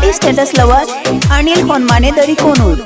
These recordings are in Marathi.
मराठी स्टेटस लवर अनिल होनमाने दरी कोनूर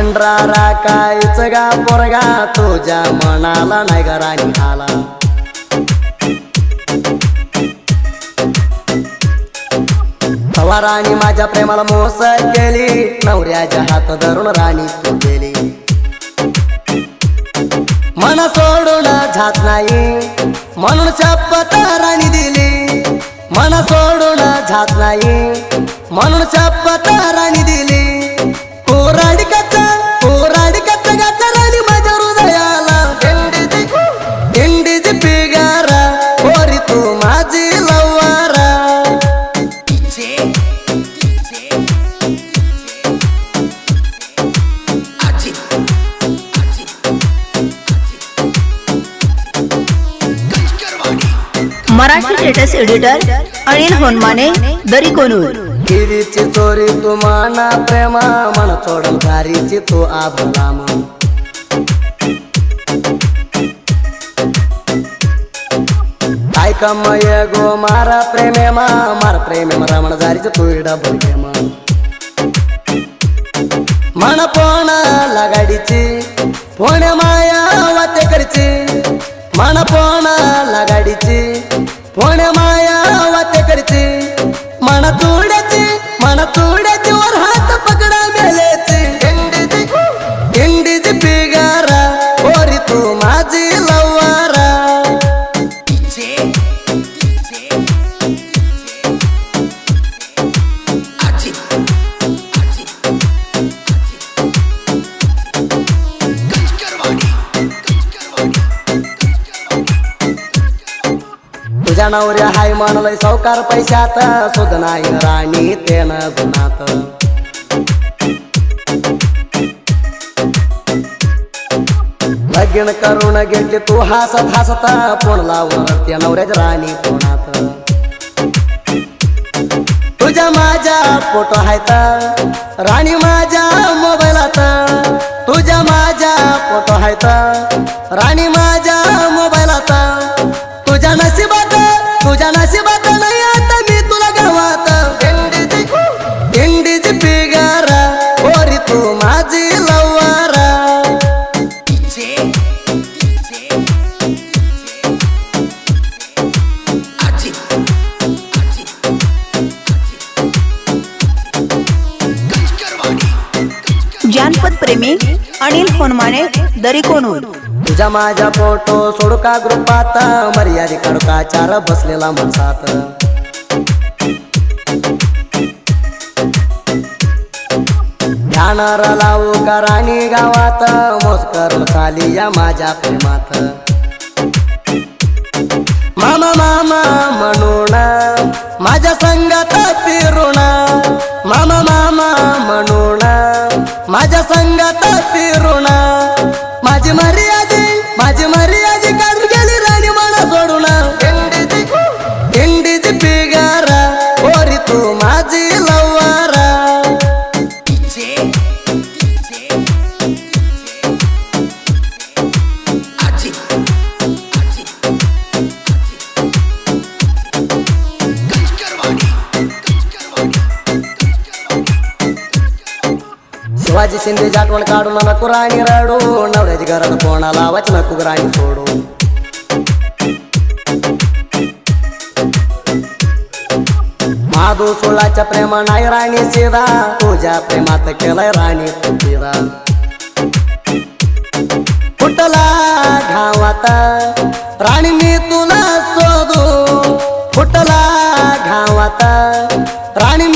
मेंढरा कायच गा पोरगा तुझ्या मनाला नाही घरा राणी राणी माझ्या प्रेमाला मोस केली नवऱ्याच्या हात धरून राणी तू गेली. मन सोडून जात नाही म्हणून शपथ राणी दिली. मन सोडून जात नाही म्हणून शपथ राणी दिली. कोराडी माझी लवारा. Marathi status editor Anil Honmane Dari Konur. गिरीची चोरी तू माना प्रेमा. मन सोडल घारीची तू आभला ಕಮಯ ಗೋಮಾರ ಪ್ರೇಮೆ ಮಾರ ಪ್ರೇಮೆ ರಮಣ ದಾರಿಜ ತೂಯಿಡ ಬಗೆಮ ಮಣಪೋಣ ಲಗಡಿಚಿ ಮಾಯಾ ಮಾಯಾವತೆ ಕರಿಚಿ ಮಣಪೋ तुझ्या हाय म्हणलंय सावकार पैशात. सुद नाही राणी तेन गुणात. लगीन करून घेतली तू हसत हसत फोन लावून त्या नवऱ्याच राणी कोणात. तुझ्या माझ्या फोटो आहेत राणी माझ्या मोबाईलात. तुझ्या माझ्या फोटो आहेत राणी माझ्या माझी लवारा. जानपद प्रेमी अनिल होनमाने दरी कोनूर तुझ्या माझ्या फोटो सोडू का ग्रुपात? मर्यादे काढू का चार बसलेला माणसात? ध्यानार लावू करानी गावात मोस्कर खाली या माझ्या प्रेमात. मामा मामा म्हणून माझ्या संगात फिरून. मामा मामा म्हणून माझ्या ರಾಜಿ ಸಿಂಧಿ ಜಾಟ್ವನ್ ಕಾಡು ನನ್ನ ಕುರಾಣಿ ರಾಡು ನವರಜಗರನ ಕೋಣ ಲಾವಚನ ಕುಗುರಾಣಿ ಸೋಡು ಮಾದು ಸುಳ್ಳಾಚ ಪ್ರೇಮ ನಾಯಿ ರಾಣಿ ಸೀದಾ ಪೂಜಾ ಪ್ರೇಮಾತ ಕೆಲ ರಾಣಿ ಸೀದಾ ಪುಟ್ಟಲ ಘಾವತ ರಾಣಿ ನೀ ತುಲ ಸೋದು ಪುಟ್ಟಲ ಘಾವತ ರಾಣಿ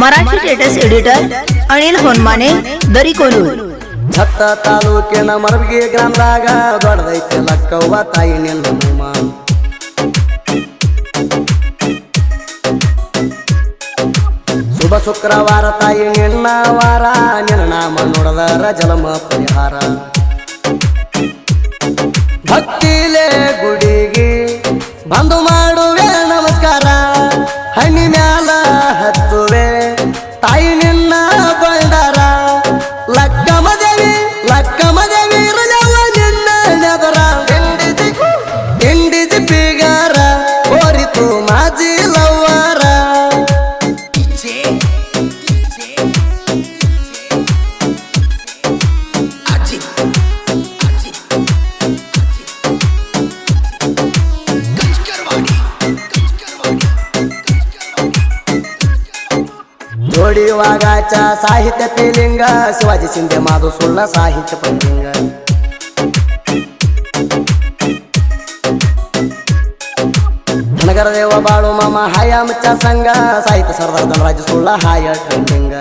मराठी स्टेटस एडिटर अनिल होनमाने दरिकोलूर ಭತ್ತ ತಾಲೂಕಿನ ಮರವಿಗೆ ಗ್ರಾಮದಾಗ ದೊಡ್ಡದೈತೆ ಲಕ್ಕವ್ವ ತಾಯಿ ನಿಲ್ಲಮ್ಮ ಶುಭ ಶುಕ್ರವಾರ ತಾಯಿ ನಿನ್ನ ವಾರ, ನಿನ್ನ ನಾಮ ನೋಡದರ ಜಲಮ ಪರಿಹಾರ. ಭಕ್ತಿಲೇ ಗುಡಿಗೆ ಬಂದು ಮಾ ತಿಳಿಯುವಾಗಾಚ ಸಾಹಿತ್ಯ ತೇಲಿಂಗ ಶಿವಾಜಿ ಸಿಂಧೆ ಮಾಧು ಸುಳ್ಳ ಸಾಹಿತ್ಯ ಪೈಲಿಂಗ ನಗರ ದೇವ ಬಾಳು ಮಾಮ ಹಾಯ ಸಂಘ, ಸಾಹಿತ್ಯ ಸರ್ದಾರ್ ಧನರಾಜ ಸುಳ್ಳ ಹಾಯ ಟೈಲಿಂಗ